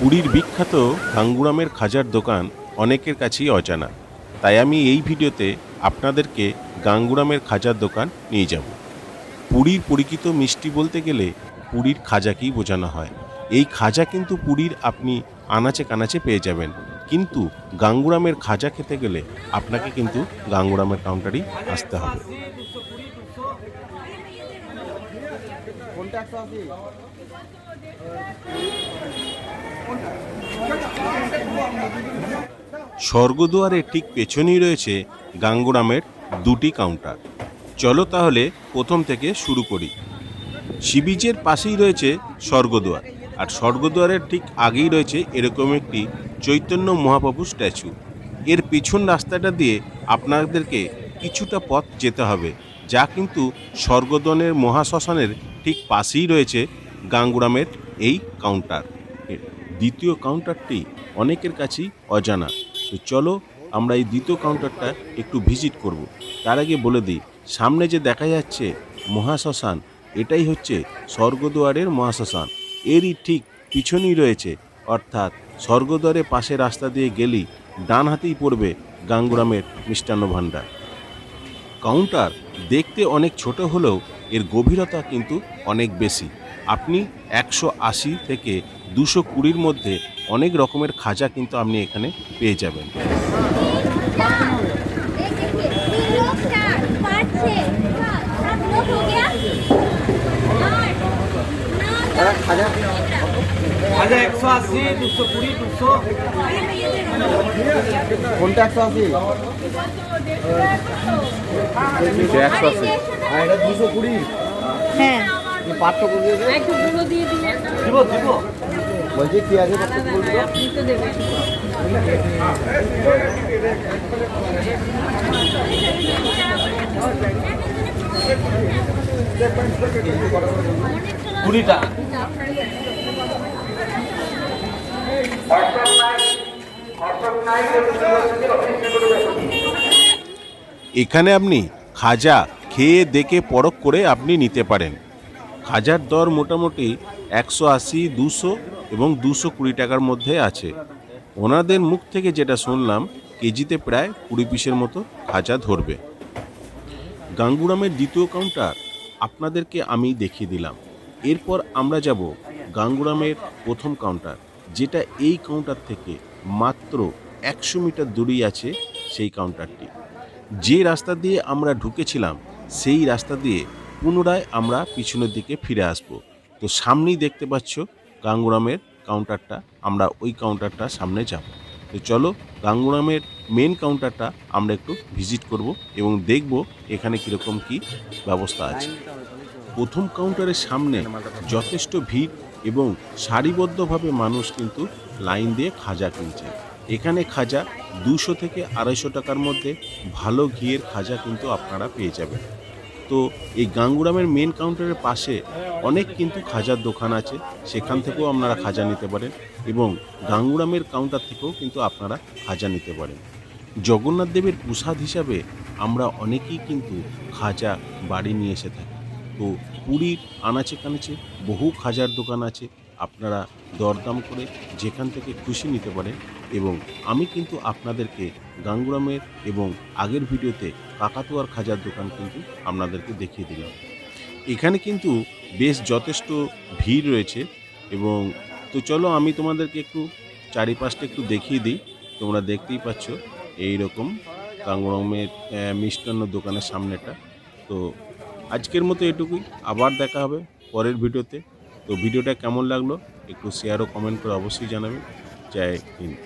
পুরীর বিখ্যাত গাঙ্গুরামের খাজার দোকান অনেকের কাছেই অজানা। তাই আমি এই ভিডিওতে আপনাদেরকে গাঙ্গুরামের খাজার দোকান নিয়ে যাব। পুরীর পরিচিত মিষ্টি বলতে গেলে পুরীর খাজাকেই বোঝানো হয়। এই খাজা কিন্তু পুরীর আপনি আনাচে কানাচে পেয়ে যাবেন। কিন্তু গাঙ্গুরামের খাজা খেতে গেলে আপনাকে কিন্তু গাঙ্গুরামের কাউন্টারেই আসতে হবে। স্বর্গদুয়ারের ঠিক পেছনেই রয়েছে গাঙ্গুরামের দুটি কাউন্টার। চলো তাহলে প্রথম থেকে শুরু করি। সিবিজের পাশেই রয়েছে স্বর্গদুয়ার, আর স্বর্গদুয়ারের ঠিক আগেই রয়েছে এরকম একটি চৈতন্য মহাপ্রভু স্ট্যাচু। এর পিছন রাস্তাটা দিয়ে আপনাদেরকে কিছুটা পথ যেতে হবে। যা কিন্তু স্বর্গদনের মহাশ্মশানের ঠিক পাশেই রয়েছে গাঙ্গুরামের এই কাউন্টার দ্বিতীয় কাউন্টারটি অনেকের কাছেই অজানা। তো চলো আমরা এই দ্বিতীয় কাউন্টারটা একটু ভিজিট করব। তার আগে বলে দিই, সামনে যে দেখা যাচ্ছে মহাশ্মশান, এটাই হচ্ছে স্বর্গদুয়ারের মহাশ্মশান। এরই ঠিক পিছনেই রয়েছে, অর্থাৎ স্বর্গদ্বারের পাশে রাস্তা দিয়ে গেলেই ডান হাতেই পড়বে গাঙ্গুরামের মিষ্টান্ন ভাণ্ডার। কাউন্টার দেখতে অনেক ছোট হলেও এর গভীরতা কিন্তু অনেক বেশি। আপনি একশো আশি থেকে দুশো কুড়ির মধ্যে অনেক রকমের খাজা কিন্তু আপনি এখানে পেয়ে যাবেন। হ্যাঁ, খাজা। একশো আশি দুশো কুড়ি দুশো। কোনটা একশো আশি? একশো আশি। আর এটা দুশো কুড়ি। হ্যাঁ। পার্থক্য দিয়ে দিব দিব। বলছি কি আছে দেবেন। কুড়িটা। এখানে আপনি খাজা খেয়ে দেখে পরখ করে আপনি নিতে পারেন। খাজার দর মোটামুটি একশো আশি, দুশো এবং দুশো কুড়ি টাকার মধ্যে আছে। ওনাদের মুখ থেকে যেটা শুনলাম, কেজিতে প্রায় কুড়ি পিসের মতো খাজা ধরবে। গাঙ্গুরামের দ্বিতীয় কাউন্টার আপনাদেরকে আমি দেখিয়ে দিলাম। এরপর আমরা যাব গাঙ্গুরামের প্রথম কাউন্টার। যেটা এই কাউন্টার থেকে মাত্র একশো মিটার দূরেই আছে সেই কাউন্টারটি যে রাস্তা দিয়ে আমরা ঢুকেছিলাম, সেই রাস্তা দিয়ে পুনরায় আমরা পিছনের দিকে ফিরে আসব। তো সামনেই দেখতে পাচ্ছ গাঙ্গুরামের কাউন্টারটা আমরা ওই কাউন্টারটা সামনে যাব। তো চলো গাঙ্গুরামের মেন কাউন্টারটা আমরা একটু ভিজিট করব এবং দেখব এখানে কীরকম কি ব্যবস্থা আছে। প্রথম কাউন্টারের সামনে যথেষ্ট ভিড় এবং সারিবদ্ধভাবে মানুষ কিন্তু লাইন দিয়ে খাজা কিনছে। এখানে খাজা দুশো থেকে আড়াইশো টাকার মধ্যে ভালো ঘিয়ের খাজা কিন্তু আপনারা পেয়ে যাবেন। তো এই গাঙ্গুরামের মেন কাউন্টারের পাশে অনেক কিন্তু খাজার দোকান আছে, সেখান থেকেও আপনারা খাজা নিতে পারেন এবং গাঙ্গুরামের কাউন্টার থেকেও কিন্তু আপনারা খাজা নিতে পারেন। জগন্নাথ দেবের প্রসাদ হিসাবে আমরা অনেকেই কিন্তু খাজা বাড়ি নিয়ে এসে থাকি। তো পুরীর আনাচে কানাচে বহু খাজার দোকান আছে, আপনারা দরদাম করে যেখান থেকে খুশি নিতে পারেন এবং আমি কিন্তু আপনাদেরকে গাঙ্গুরামের এবং আগের ভিডিওতে কাকাতুয়ার খাজার দোকান কিন্তু আপনাদেরকে দেখিয়ে দিলাম। এখানে কিন্তু বেশ যথেষ্ট ভিড় রয়েছে এবং তো চলো আমি তোমাদেরকে একটু চারিপাশটা একটু দেখিয়ে দিই, তোমরা দেখতেই পাচ্ছ এই রকম গাঙ্গুরামের মিষ্টান্ন দোকানের সামনেটা। তো আজকের মতো এটুকুই। আবার দেখা হবে পরের ভিডিওতে। তো ভিডিওটা কেমন লাগল একটু শেয়ার ও কমেন্ট করে অবশ্যই জানাবেন। জয় হিন্দ।